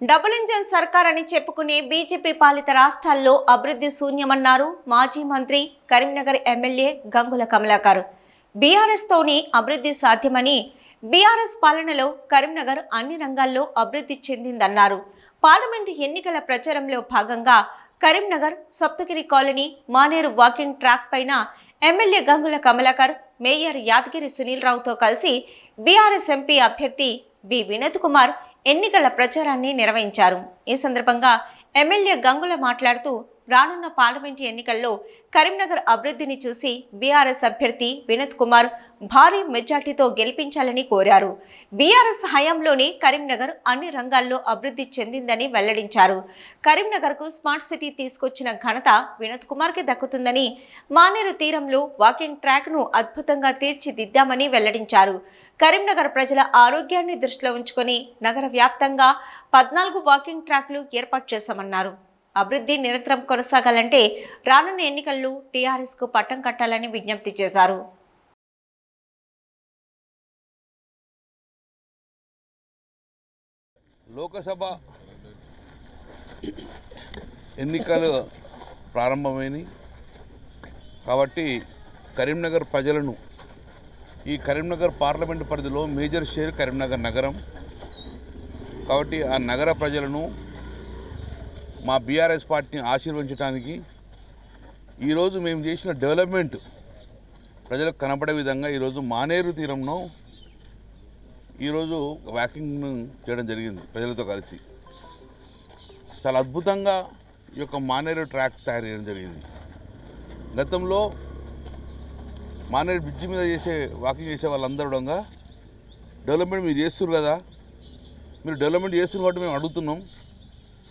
Double engine సర్కార్ అని చెప్పుకునే బీజేపీ పాలిత రాష్ట్రాల్లో అభివృద్ధి శూన్యమన్నారు మాజీ మంత్రి కరీంనగర్ ఎమ్మెల్యే గంగుల కమలాకర్. బీఆర్ఎస్తోనే అభివృద్ధి సాధ్యమని బీఆర్ఎస్ పాలనలో కరీంనగర్ అన్ని రంగాల్లో అభివృద్ధి చెందిందన్నారు. పార్లమెంటు ఎన్నికల ప్రచారంలో భాగంగా Karimnagar Saptagiri colony Maneru walking track పైన ఎమ్మెల్యే గంగుల కమలాకర్ మేయర్ యాదగిరి సునీల్ రావుతో కలిసి బీఆర్ఎస్ ఎంపీ అభ్యర్థి బి వినోద్ కుమార్ ఎన్నికల ప్రచారాన్ని నిర్వహించారు. ఈ సందర్భంగా ఎమ్మెల్యే గంగుల మాట్లాడుతూ రానున్న పార్లమెంటు ఎన్నికల్లో కరీంనగర్ అభివృద్ధిని చూసి బీఆర్ఎస్ అభ్యర్థి వినోద్ కుమార్ భారీ మెజార్టీతో గెలిపించాలని కోరారు. బీఆర్ఎస్ హయాంలోనే కరీంనగర్ అన్ని రంగాల్లో అభివృద్ధి చెందిందని వెల్లడించారు. కరీంనగర్కు స్మార్ట్ సిటీ తీసుకొచ్చిన ఘనత వినోద్ కుమార్కి దక్కుతుందని మానేరు తీరంలో వాకింగ్ ట్రాక్ను అద్భుతంగా తీర్చిదిద్దామని వెల్లడించారు. కరీంనగర్ ప్రజల ఆరోగ్యాన్ని దృష్టిలో ఉంచుకొని నగర వ్యాప్తంగా పద్నాలుగు వాకింగ్ ట్రాక్లు ఏర్పాటు చేశామన్నారు. అభివృద్ధి నిరంతరం కొనసాగాలంటే రానున్న ఎన్నికల్లో టీఆర్ఎస్కు పట్టం కట్టాలని విజ్ఞప్తి చేశారు. లోకసభ ఎన్నికలు ప్రారంభమైనవి కాబట్టి కరీంనగర్ ప్రజలను ఈ కరీంనగర్ పార్లమెంటు పరిధిలో మేజర్ షేర్ కరీంనగర్ నగరం. కాబట్టి ఆ నగర ప్రజలను మా బీఆర్ఎస్ పార్టీని ఆశీర్వదించడానికి ఈరోజు మేము చేసిన డెవలప్మెంట్ ప్రజలకు కనపడే విధంగా ఈరోజు మానేరు తీరంలో ఈరోజు వాకింగ్ చేయడం జరిగింది ప్రజలతో కలిసి. చాలా అద్భుతంగా ఈ యొక్క మానేరు ట్రాక్ తయారు చేయడం జరిగింది. గతంలో మానేరు బ్రిడ్జి మీద చేసే వాకింగ్ చేసే వాళ్ళందరూ కూడా డెవలప్మెంట్ మీరు చేస్తున్నారు కదా. మీరు డెవలప్మెంట్ చేస్తున్న కాబట్టి మేము అడుగుతున్నాం.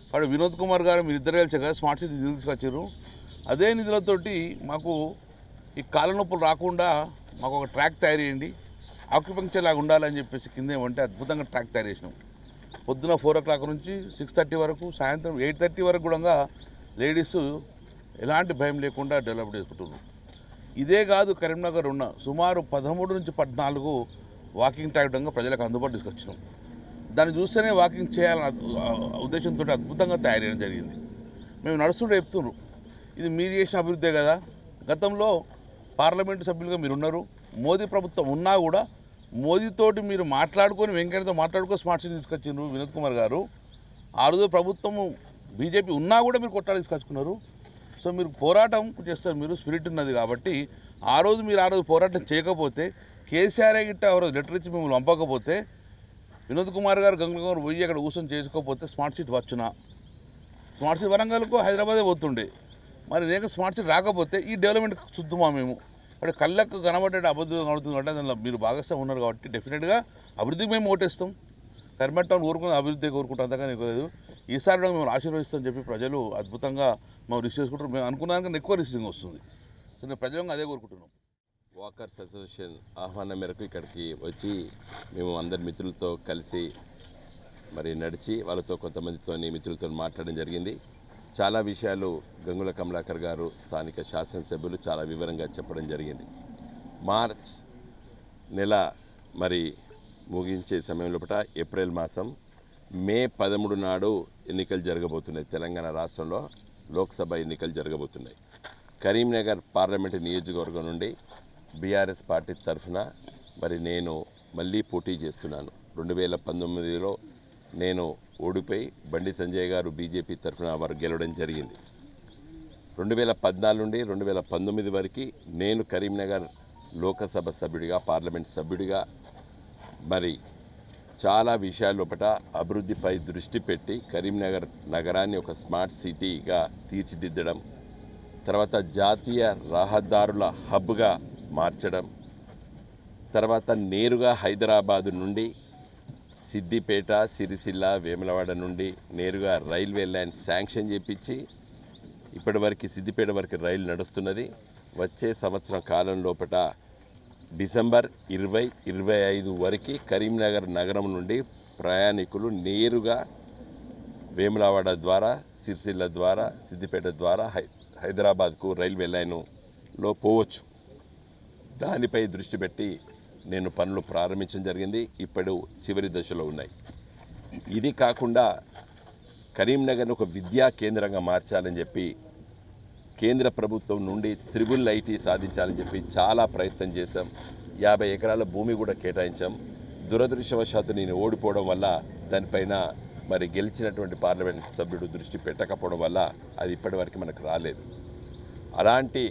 కాబట్టి వినోద్ కుమార్ గారు మీరు ఇద్దరు కలిసి కదా స్మార్ట్ సిటీ నిధులు తీసుకొచ్చారు అదే నిధులతోటి మాకు ఈ కాళ్ళ నొప్పులు రాకుండా మాకు ఒక ట్రాక్ తయారు చేయండి. ఆక్యుపంక్చర్ లాగా ఉండాలని చెప్పేసి కింద ఏమంటే అద్భుతంగా ట్రాక్ తయారు చేసినాం. పొద్దున ఫోర్ ఓ క్లాక్ నుంచి సిక్స్ థర్టీ వరకు సాయంత్రం ఎయిట్ థర్టీ వరకు కూడా లేడీస్ ఎలాంటి భయం లేకుండా డెవలప్ చేసుకుంటున్నారు. ఇదే కాదు కరీంనగర్ ఉన్న సుమారు పదమూడు నుంచి పద్నాలుగు వాకింగ్ ట్రాక్ విధంగా ప్రజలకు అందుబాటు తీసుకొచ్చినాం. దాన్ని చూస్తేనే వాకింగ్ చేయాలన్న ఉద్దేశంతో అద్భుతంగా తయారు చేయడం జరిగింది. మేము నడుస్తుంటే చెప్తున్నారు ఇది మీరు చేసిన అభివృద్ధే కదా. గతంలో పార్లమెంటు సభ్యులుగా మీరు ఉన్నారు మోదీ ప్రభుత్వం ఉన్నా కూడా మోదీతోటి మీరు మాట్లాడుకొని వెంకయ్యతో మాట్లాడుకో స్మార్ట్ సిటీ తీసుకొచ్చిండ్రు వినోద్ కుమార్ గారు. ఆ రోజు ప్రభుత్వము బీజేపీ ఉన్నా కూడా మీరు కొట్టాలి తీసుకొచ్చుకున్నారు. సో మీరు పోరాటం చేస్తారు మీరు స్పిరిట్ ఉన్నది కాబట్టి ఆ రోజు మీరు ఆ రోజు పోరాటం చేయకపోతే కేసీఆర్ గిట్ట ఎవరో లెటర్ ఇచ్చి మిమ్మల్ని పంపకపోతే వినోద్ కుమార్ గారు గంగుల పోయి అక్కడ కూర్చొని చేసుకోకపోతే స్మార్ట్ సిటీ వచ్చునా. స్మార్ట్ సిటీ వరంగల్కు హైదరాబాదే పోతుండే. మరి నేను స్మార్ట్ సిటీ రాకపోతే ఈ డెవలప్మెంట్ చూద్దామా మేము? అంటే కళ్ళకు కనబడే అభివృద్ధి కనబడుతుంది అంటే దానిలో మీరు భాగస్వామి ఉన్నారు కాబట్టి డెఫినెట్గా అభివృద్ధికి మేము ఓటేస్తాం. కర్మట్ టౌన్ కోరుకుని అభివృద్ధి కోరుకుంటాం అంతగా నీకు లేదు. ఈసారి కూడా మేము ఆశీర్వదిస్తాం చెప్పి ప్రజలు అద్భుతంగా మేము రిసీవ్ చేసుకుంటారు. మేము అనుకున్నాక ఎక్కువ రిసీవింగ్ వస్తుంది. సో నేను ప్రజలంగా అదే కోరుకుంటున్నాం. వాకర్స్ అసోసియేషన్ ఆహ్వానం మేరకు ఇక్కడికి వచ్చి మేము అందరి మిత్రులతో కలిసి మరి నడిచి వాళ్ళతో కొంతమందితో మిత్రులతో మాట్లాడడం జరిగింది. చాలా విషయాలు గంగుల కమలాకర్ గారు స్థానిక శాసనసభ్యులు చాలా వివరంగా చెప్పడం జరిగింది. మార్చ్ నెల మరి ముగించే సమయం లోపల ఏప్రిల్ మాసం మే పదమూడు నాడు ఎన్నికలు జరగబోతున్నాయి. తెలంగాణ రాష్ట్రంలో లోక్సభ ఎన్నికలు జరగబోతున్నాయి. కరీంనగర్ పార్లమెంటు నియోజకవర్గం నుండి బీఆర్ఎస్ పార్టీ తరఫున మరి నేను మళ్ళీ పోటీ చేస్తున్నాను. రెండు వేల పంతొమ్మిదిలో నేను ఓడిపోయి బండి సంజయ్ గారు బీజేపీ తరఫున వారు గెలవడం జరిగింది. రెండు వేల పద్నాలుగు నుండి రెండు వేల పంతొమ్మిది వరకు నేను కరీంనగర్ లోకసభ సభ్యుడిగా పార్లమెంట్ సభ్యుడిగా మరి చాలా విషయాల లోపల అభివృద్ధిపై దృష్టి పెట్టి కరీంనగర్ నగరాన్ని ఒక స్మార్ట్ సిటీగా తీర్చిదిద్దడం తర్వాత జాతీయ రహదారుల హబ్గా మార్చడం తర్వాత నేరుగా హైదరాబాదు నుండి సిద్దిపేట సిరిసిల్ల వేములవాడ నుండి నేరుగా రైల్వే లైన్ శాంక్షన్ చేపించి ఇప్పటివరకు సిద్దిపేట వరకు రైలు నడుస్తున్నది. వచ్చే సంవత్సరం కాలం లోపల డిసెంబర్ ఇరవై ఇరవై ఐదు వరకు కరీంనగర్ నగరం నుండి ప్రయాణికులు నేరుగా వేములవాడ ద్వారా సిరిసిల్ల ద్వారా సిద్దిపేట ద్వారా హై హైదరాబాద్కు రైల్వే లైన్లో పోవచ్చు. దానిపై దృష్టి పెట్టి నేను పనులు ప్రారంభించడం జరిగింది. ఇప్పుడు చివరి దశలో ఉన్నాయి. ఇది కాకుండా కరీంనగర్ను ఒక విద్యా కేంద్రంగా మార్చాలని చెప్పి కేంద్ర ప్రభుత్వం నుండి త్రిబుల్ ఐటీ సాధించాలని చెప్పి చాలా ప్రయత్నం చేశాం. యాభై ఎకరాల భూమి కూడా కేటాయించాం. దురదృష్టవశాత్తు నేను ఓడిపోవడం వల్ల దానిపైన మరి గెలిచినటువంటి పార్లమెంట్ సభ్యుడు దృష్టి పెట్టకపోవడం వల్ల అది ఇప్పటివరకు మనకు రాలేదు. అలాంటి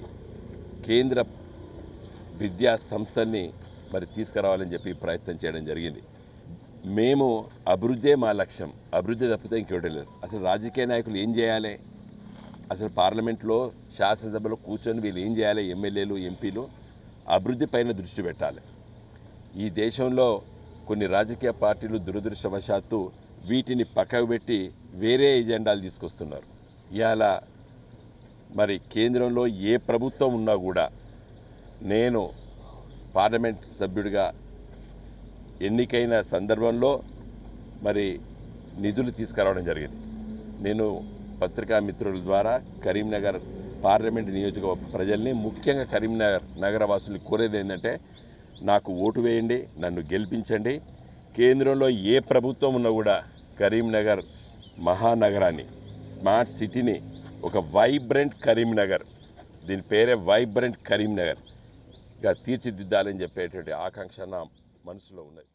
కేంద్ర విద్యా సంస్థల్ని మరి తీసుకురావాలని చెప్పి ప్రయత్నం చేయడం జరిగింది. మేము అభివృద్ధే మా లక్ష్యం. అభివృద్ధి తప్పితే ఇంకోటి లేదు అసలు రాజకీయ నాయకులు ఏం చేయాలి? అసలు పార్లమెంట్లో శాసనసభలో కూర్చొని వీళ్ళు ఏం చేయాలి? ఎమ్మెల్యేలు ఎంపీలు అభివృద్ధి పైన దృష్టి పెట్టాలి. ఈ దేశంలో కొన్ని రాజకీయ పార్టీలు దురదృష్టవశాత్తు వీటిని పక్కకు పెట్టి వేరే ఎజెండాలు తీసుకొస్తున్నారు. ఇవాళ మరి కేంద్రంలో ఏ ప్రభుత్వం ఉన్నా కూడా నేను పార్లమెంట్ సభ్యుడిగా ఎన్నికైన సందర్భంలో మరి నిధులు తీసుకురావడం జరిగింది. నేను పత్రికా మిత్రుల ద్వారా కరీంనగర్ పార్లమెంట్ నియోజకవర్గ ప్రజల్ని ముఖ్యంగా కరీంనగర్ నగరవాసుల్ని కోరేది ఏంటంటే నాకు ఓటు వేయండి నన్ను గెలిపించండి. కేంద్రంలో ఏ ప్రభుత్వం ఉన్నా కూడా కరీంనగర్ మహానగరాన్ని స్మార్ట్ సిటీని ఒక వైబ్రెంట్ కరీంనగర్ దీని పేరే వైబ్రెంట్ కరీంనగర్గా తీర్చిదిద్దాలని చెప్పేటువంటి ఆకాంక్ష నా మనసులో ఉన్నది.